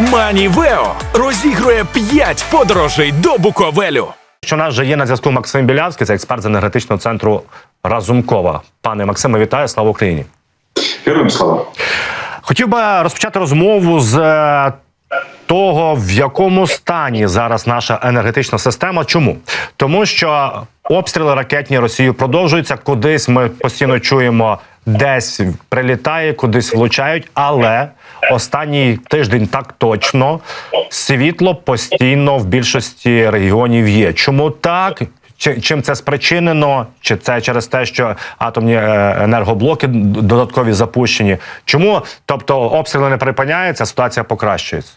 Манівео розігрує 5 подорожей до Буковелю. Що нас вже є на зв'язку Максим Білявський, це експерт з енергетичного центру Разумкова. Пане Максиме, вітаю, слава Україні. Героям слава. Хотів би розпочати розмову з е, того, в якому стані зараз наша енергетична система. Чому? Тому що обстріли ракетні Росією продовжуються. Кудись ми постійно чуємо, десь прилітає, кудись влучають, але останній тиждень так точно світло постійно в більшості регіонів є. Чому так? Чим це спричинено? Чи це через те, що атомні е, енергоблоки додаткові запущені? Чому, тобто, обстріли не припиняються, ситуація покращується?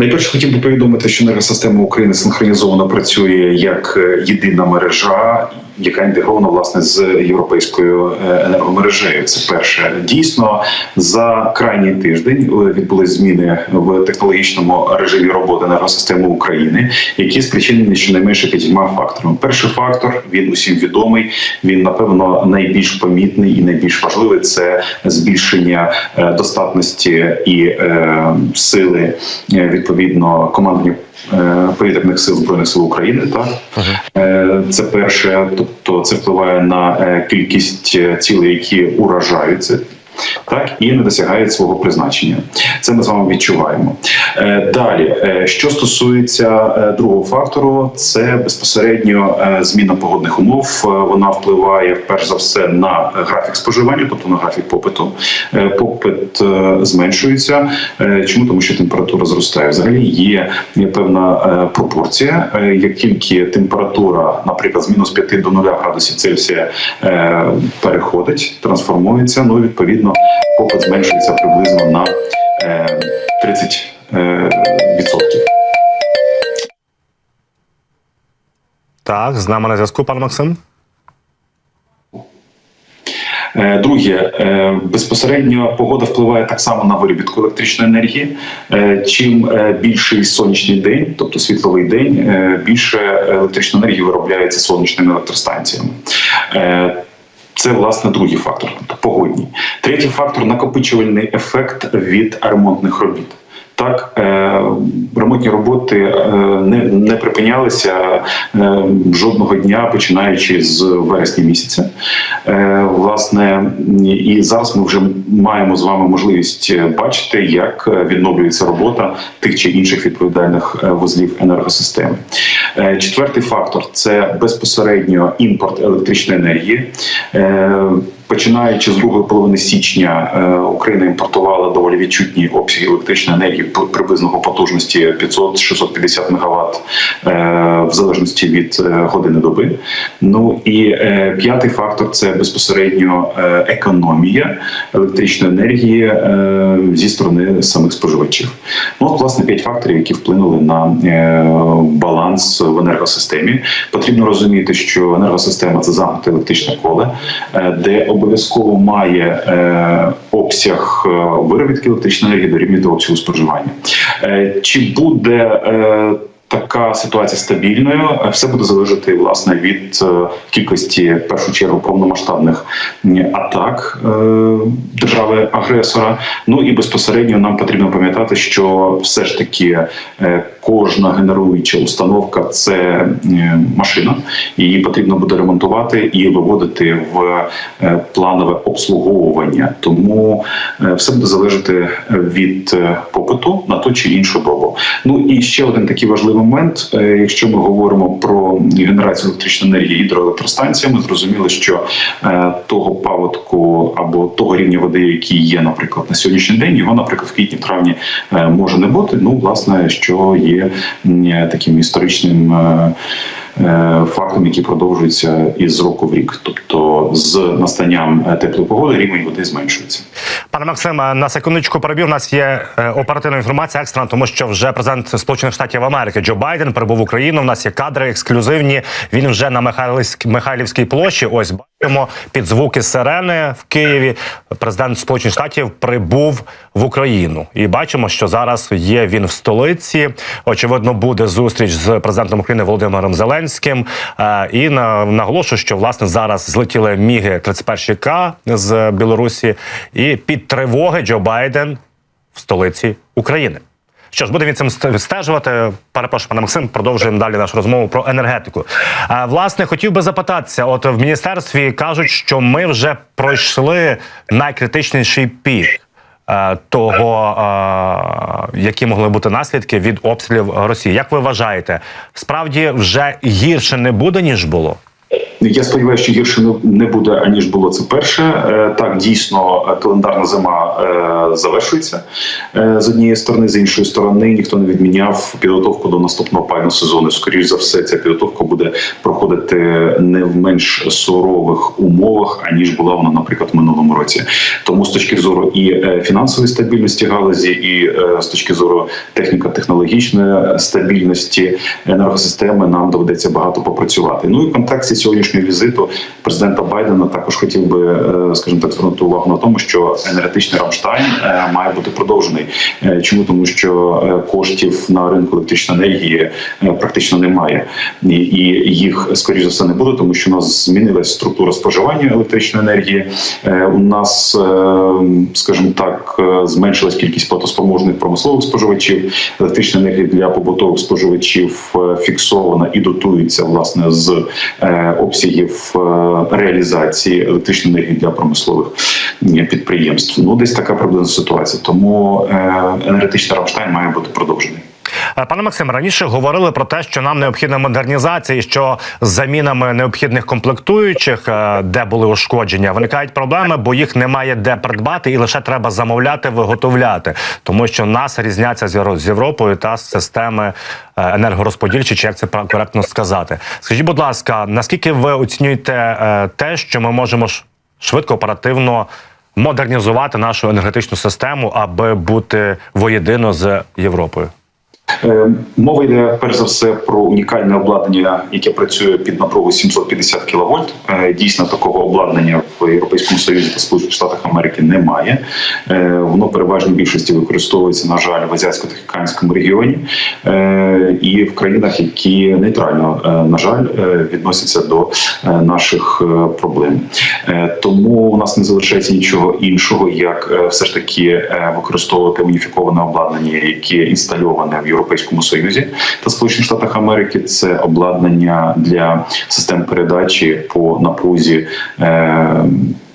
Найперше хотів би повідомити, що енергосистема України синхронізовано працює як е, єдина мережа, яка інтегрована власне з європейською е, енергомережею. Це перше. Дійсно, за крайній тиждень е, відбулись зміни в технологічному режимі роботи енергосистеми України, які спричинені щонайменше п'ятьма факторами. Перший фактор він усім відомий. Він напевно найбільш помітний і найбільш важливий це збільшення достатності і сили е, відповідно командні е, повітряних сил збройних сил України. Так ага. це перше, тобто це впливає на е, кількість е, цілей, які уражаються. Так і не досягають свого призначення. Це ми з вами відчуваємо. Е, Далі, е, що стосується е, другого фактору, це безпосередньо зміна погодних умов. Вона впливає перш за все на графік споживання, тобто на графік попиту. Попит зменшується. Чому тому, що температура зростає? Взагалі є певна пропорція. Як тільки температура, наприклад, з мінус 5 до 0 градусів Цельсія переходить, трансформується, ну відповідно попит зменшується приблизно на е, 30 е, відсотків. Так, з нами на зв'язку, пан Максим. Е, Друге, е, безпосередньо погода впливає так само на виробітку електричної енергії. Е, Чим е, більший сонячний день, тобто світловий день, е, більше електричної енергії виробляється сонячними електростанціями. Це власне другий фактор, тобто погодній. Третій фактор накопичувальний ефект від ремонтних робіт. Так, е, ремонтні роботи е, не, не припинялися е, жодного дня, починаючи з вересня місяця. Власне, і зараз ми вже маємо з вами можливість бачити, як відновлюється робота тих чи інших відповідальних вузлів енергосистеми. Четвертий фактор це безпосередньо імпорт електричної енергії. Починаючи з другої половини січня, е, Україна імпортувала доволі відчутні обсяги електричної енергії приблизно по потужності 500-650 МВт е, в залежності від е, години доби. Ну і п'ятий фактор це безпосередньо економія електричної енергії зі сторони самих споживачів. Ну, от, власне, п'ять факторів, які вплинули на баланс в енергосистемі. Потрібно розуміти, що енергосистема це замкнуте електричне коле, де обов'язково має е, обсяг е, виробітки електричної енергії дорівнювати обсягу споживання. Е, Чи буде е, така ситуація стабільною? Все буде залежати власне від е, кількості в першу чергу повномасштабних атак е, держави агресора. Ну і безпосередньо нам потрібно пам'ятати, що все ж таки е, кожна генеруюча установка це машина, її потрібно буде ремонтувати і виводити в планове обслуговування. Тому все буде залежати від попиту на ту чи іншу добу. Ну і ще один такий важливий момент: Е, якщо ми говоримо про генерацію електричної енергії гідроелектростанціями, зрозуміло, що е, того паводку або того рівня води, який є, наприклад, на сьогоднішній день, його, наприклад, в квітні-травні е, може не бути. Ну, власне, що є таким історичним. Е, Фактом, який продовжується із року в рік, тобто з настанням е, теплої погоди рівень води зменшується. Пане Максиме, на секундочку перебів. У нас є е, оперативна інформація екстрена, тому що вже президент Сполучених Штатів Америки Джо Байден прибув в Україну. У нас є кадри ексклюзивні. Він вже на Михайлівськ... Михайлівській площі. Ось бачимо під звуки сирени в Києві. Президент Сполучених Штатів прибув в Україну, і бачимо, що зараз є він в столиці. Очевидно, буде зустріч з президентом України Володимиром Зеленським. Е, І на наголошую, що власне зараз злетіли міги 31 к з Білорусі, і під тривоги Джо Байден в столиці України. Що ж, будемо цим стежувати. Перепрошую, пане Максим, продовжуємо далі нашу розмову про енергетику. Власне, хотів би запитатися: от в міністерстві кажуть, що ми вже пройшли найкритичніший пік. Того, які могли бути наслідки від обстрілів Росії, як ви вважаєте, справді вже гірше не буде ніж було? Я сподіваюся, що гірше не- буде аніж було це перше. Е, Так, дійсно, е, календарна зима е, завершується з однієї сторони, з іншої сторони, ніхто не відміняв підготовку до наступного пального сезону. Скоріш за все, ця підготовка буде проходити не в менш сурових умовах, аніж була вона, наприклад, в минулому році. Тому з точки зору і фінансової стабільності галузі, і з точки зору техніко-технологічної стабільності енергосистеми нам доведеться багато попрацювати. Ну і в контексті сьогоднішнього візиту президента Байдена також хотів би, е, скажімо так, звернути увагу на тому, що енергетичний Рамштайн е, має бути продовжений. Е, Чому тому, що коштів на ринку електричної енергії практично немає, і їх скоріш за все не буде, тому що у нас змінилася структура споживання електричної енергії. У нас, скажімо так, зменшилась кількість платоспроможних промислових споживачів. Електрична енергія для побутових споживачів фіксована і дотується власне з е, обсягів е, реалізації електричної енергії для промислових підприємств. Ну, десь така приблизна ситуація. Тому е, енергетичний Рамштайн має бути продовжений. Е, Пане Максим, раніше говорили про те, що нам необхідна модернізація, що з замінами необхідних комплектуючих, е, де були ушкодження, виникають проблеми, бо їх немає де придбати, і лише треба замовляти, виготовляти, тому що нас різняться з Європою та з системи е, енергорозподільчі, чи як це коректно сказати. Скажіть, будь ласка, наскільки ви оцінюєте те, що ми можемо швидко оперативно модернізувати нашу енергетичну систему, аби бути воєдино з Європою? Е, Мова йде перш за все про унікальне обладнання, яке працює під напругою 750 кВт. Дійсно, такого обладнання в Європейському Союзі та Сполучених Штатах Америки немає. Е, Воно в більшості використовується, на жаль, в азіатсько-тихоокеанському регіоні е, і в країнах, які нейтрально, на жаль, відносяться до наших проблем. Тому у нас не залишається нічого іншого, як все ж таки використовувати уніфіковане обладнання, яке інстальоване в Європейському Союзі та Сполучених Штатах Америки. Це обладнання для систем передачі по напрузі е,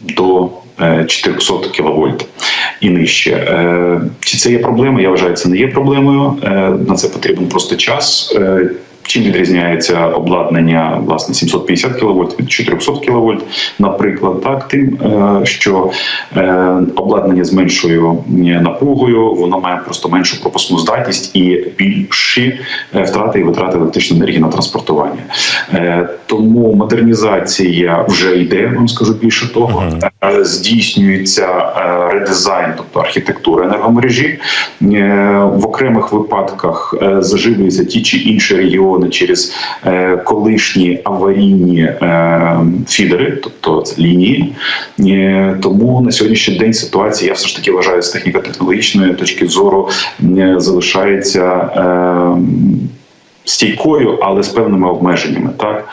до е, 400 кВт і нижче. Е, Чи це є проблема? Я вважаю, це не є проблемою. Е, На це потрібен просто час. Чим відрізняється обладнання власне 750 кВт від 400 кВт, наприклад, так тим, е, що е, обладнання з меншою е, напругою, воно має просто меншу пропускну здатність і більші втрати і витрати електричної енергії на транспортування. Тому модернізація вже йде. Вам скажу більше того, здійснюється редизайн, тобто архітектура енергомережі. В окремих випадках заживлюються ті чи інші регіони через е, колишні аварійні е, фідери, тобто лінії. Е, Тому на сьогоднішній день ситуація, я все ж таки вважаю, з техніко-технологічної точки зору залишається. Е, Стійкою, але з певними обмеженнями, так?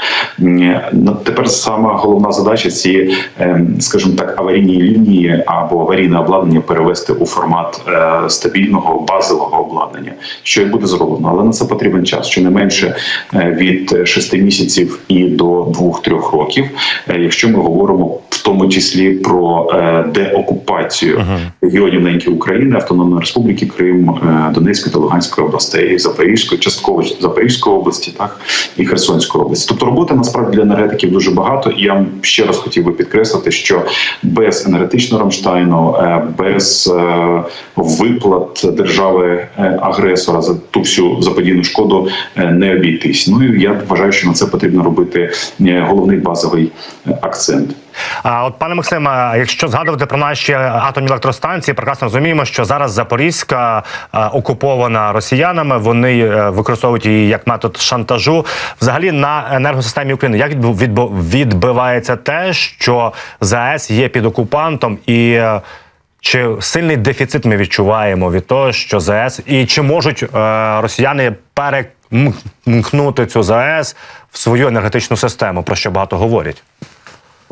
Ну, тепер сама головна задача ці, ем, скажімо так, аварійні лінії або аварійне обладнання перевести у формат е, стабільного базового обладнання, що і буде зроблено, але на це потрібен час, щонайменше е, від 6 місяців і до 2-3 років, е, якщо ми говоримо в тому числі про е, деокупацію регіонів неньки України, Автономної Республіки Крим, е, Донецької та Луганської областей, Запорізької, частково Запорізької області, так і Херсонської області. Тобто роботи насправді для енергетиків дуже багато. І я ще раз хотів би підкреслити, що без енергетичного Рамштайну, е, без е, виплат держави е, агресора за ту всю заподійну шкоду не обійтись. Ну і я вважаю, що на це потрібно робити головний базовий акцент. А от пане Максиме, якщо згадувати про наші атомні електростанції, прекрасно розуміємо, що зараз Запорізька е, окупована росіянами. Вони е, використовують її як метод шантажу. Взагалі на енергосистемі України як відбивається те, що ЗАЕС є під окупантом і. е, Чи сильний дефіцит ми відчуваємо від того, що ЗАЕС, і чи можуть е, росіяни перемкнути цю ЗАЕС в свою енергетичну систему, про що багато говорять?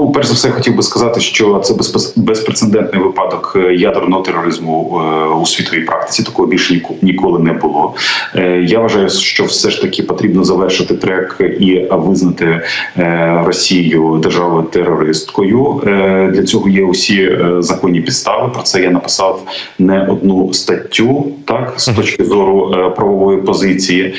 Ну, перш за все, хотів би сказати, що це безпрецедентний випадок е, ядерного тероризму е, у світовій практиці. Такого більше ніко- ніколи не було. Е, Я вважаю, що все ж таки потрібно завершити трек і визнати Росію державою терористкою. Для цього є усі законні підстави. Про це я написав не одну статтю, так з точки зору правової позиції.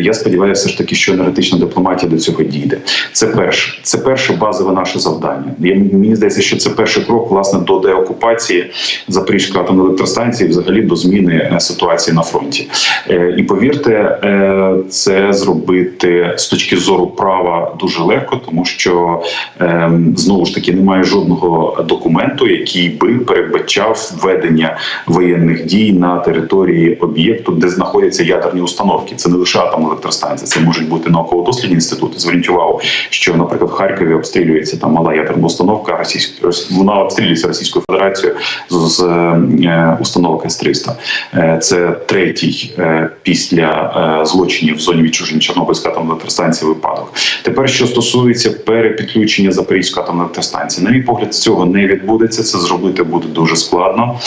Я сподіваюся, все ж таки, що енергетична дипломатія до цього дійде. Це перше, це перше базове наше завдання. Я мені здається, що це перший крок власне до деокупації Запорізької атомної електростанції, взагалі до зміни е, ситуації на фронті. Е, І повірте, е, це зробити з точки зору права дуже легко, тому що е, знову ж таки немає жодного документу, який би передбачав введення воєнних дій на території об'єкту, де знаходяться ядерні установки. Це не лише атомна електростанція, це можуть бути науково-дослідні інститути. Зверніть увагу, що, наприклад, в Харкові обстрілюється там мала ядерна установка, російська вона обстрілюється Російською Федерацією з, е, установок С-300. Е, Це третій е, після злочинів в зоні відчуження Чорнобильської атомної електростанції випадок. Тепер, що стосується перепідключення Запорізької атомної електростанції, на мій погляд, цього не відбудеться. Це зробити буде дуже складно.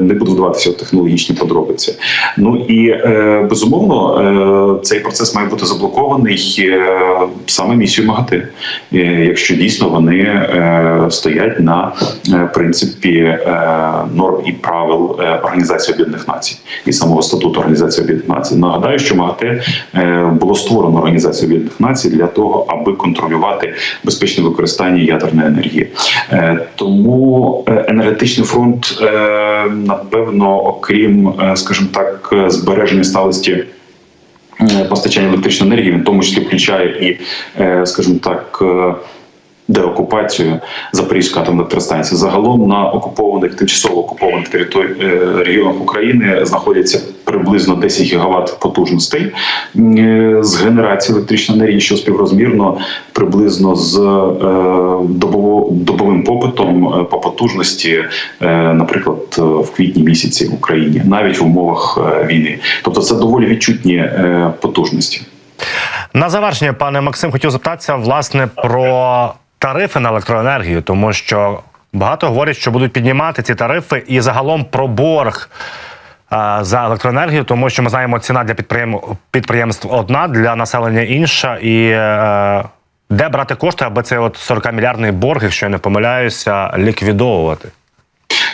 Не буду вдаватися в технологічні подробиці. Ну і безумовно, цей процес має бути заблокований саме місією МАГАТЕ, е, якщо дійсно вони е, стоять на е, принципі е, норм і правил е, Організації Об'єднаних Націй і самого статуту Організації Об'єднаних Націй. Нагадаю, що МАГАТЕ е, було створено Організацією Об'єднаних Націй для того, аби контролювати безпечне використання ядерної енергії. Е, Тому е, енергетичний фронт, е, напевно, окрім, е, скажімо так, збереження сталості. Постачання електричної енергії, він в тому числі включає і, е, скажімо так, е, деокупацію Запорізької атомної. Загалом на окупованих тимчасово окупованих територій е, регіонах України знаходяться приблизно 10 гігават потужностей е, з генерації електричної енергії, що співрозмірно приблизно з е, добовим попитом по потужності, наприклад, в квітні місяці в Україні, навіть в умовах війни. Тобто це доволі відчутні потужності. На завершення, пане Максим, хотів запитатися власне про тарифи на електроенергію, тому що багато говорять, що будуть піднімати ці тарифи, і загалом про борг е, за електроенергію, тому що ми знаємо, ціна для підприєм... підприємств одна, для населення інша. І е, де брати кошти, аби цей от 40 мільярдний борг, якщо я не помиляюся, ліквідовувати.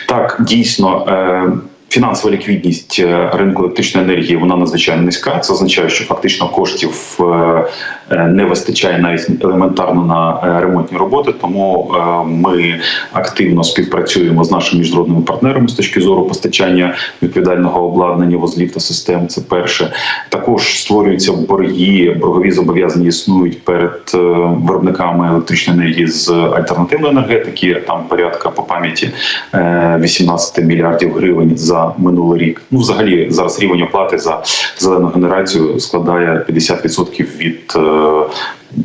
Так, дійсно. Е- Фінансова ліквідність е, ринку електричної енергії вона надзвичайно низька. Це означає, що фактично коштів е, не вистачає навіть елементарно на е, ремонтні роботи. Тому е, ми активно співпрацюємо з нашими міжнародними партнерами з точки зору постачання відповідального обладнання вузлів та систем. Це перше. Також створюються борги, боргові зобов'язання існують перед е, виробниками електричної енергії з альтернативної енергетики. Там порядка по пам'яті е, 18 мільярдів гривень за минулий рік. Ну, взагалі, зараз рівень оплати за зелену генерацію складає 50% від euh,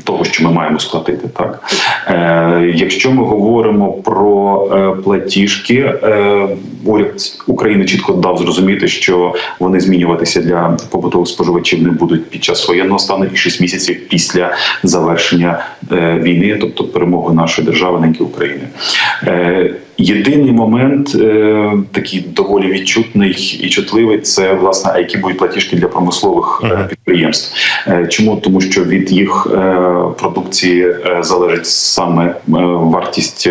того, що ми маємо сплатити. Так е, якщо ми говоримо про е, платіжки, е, уряд України чітко дав зрозуміти, що вони змінюватися для побутових споживачів не будуть під час воєнного стану і 6 місяців після завершення е, війни, тобто перемоги нашої держави неньки України. Е, Єдиний момент е, такий доволі відчутний і чутливий це власне, а які будуть платіжки для промислових е, підприємств. Е, чому тому, що від їх е, продукції е, залежить саме е, вартість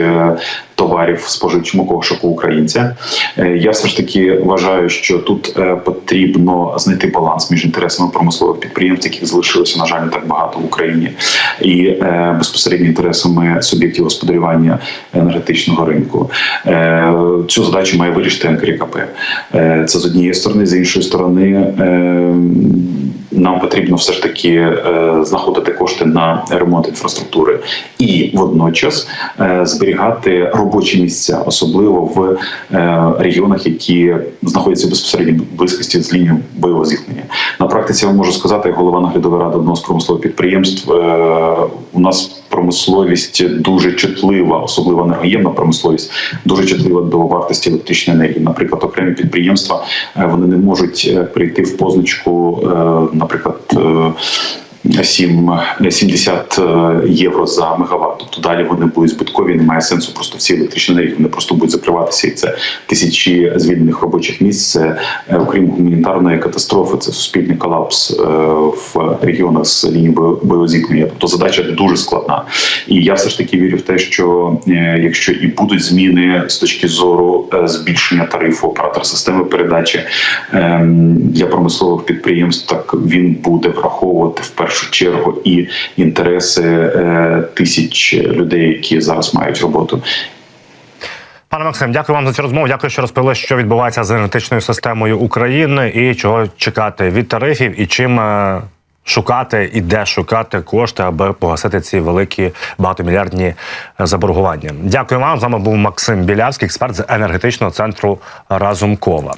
товарів споживчому кошику українця. Е, я все ж таки вважаю, що тут е, потрібно знайти баланс між інтересами промислових підприємств, яких залишилося на жаль не так багато в Україні, і е, безпосередньо інтересами суб'єктів господарювання енергетичного ринку. Цю задачу має вирішити НКРКП. Це з однієї сторони, з іншої сторони. Нам потрібно все ж таки е, знаходити кошти на ремонт інфраструктури і водночас е, зберігати робочі місця, особливо в е, регіонах, які знаходяться в близькості з лінією бойового зіткнення. На практиці я можу сказати, голова наглядової ради одного з промислових підприємств. е, У нас промисловість дуже чутлива, особливо енергоємна промисловість, дуже чутлива до вартості електричної енергії. Наприклад, окремі підприємства е, вони не можуть прийти в позначку, наприклад. Е, 7, 70 євро за мегаватт. Тобто далі вони будуть збиткові. Немає сенсу просто всі електричні енергії. Вони просто будуть закриватися. І це тисячі звільнених робочих місць. Це е, окрім гуманітарної катастрофи, це суспільний колапс е, в регіонах з лінії бо- бойового зіткнення. Тобто задача дуже складна. І я все ж таки вірю в те, що е, якщо і будуть зміни з точки зору е, збільшення тарифу оператор системи передачі ем, для промислових підприємств, так він буде враховувати в першу чергу і інтереси е, тисяч людей, які зараз мають роботу. Пане Максим, дякую вам за цю розмову. Дякую, що розповіли, що відбувається з енергетичною системою України і чого чекати від тарифів, і чим е, шукати і де шукати кошти, аби погасити ці великі багатомільярдні е, заборгування. Дякую вам. З вами був Максим Білявський, експерт з енергетичного центру Разумкова.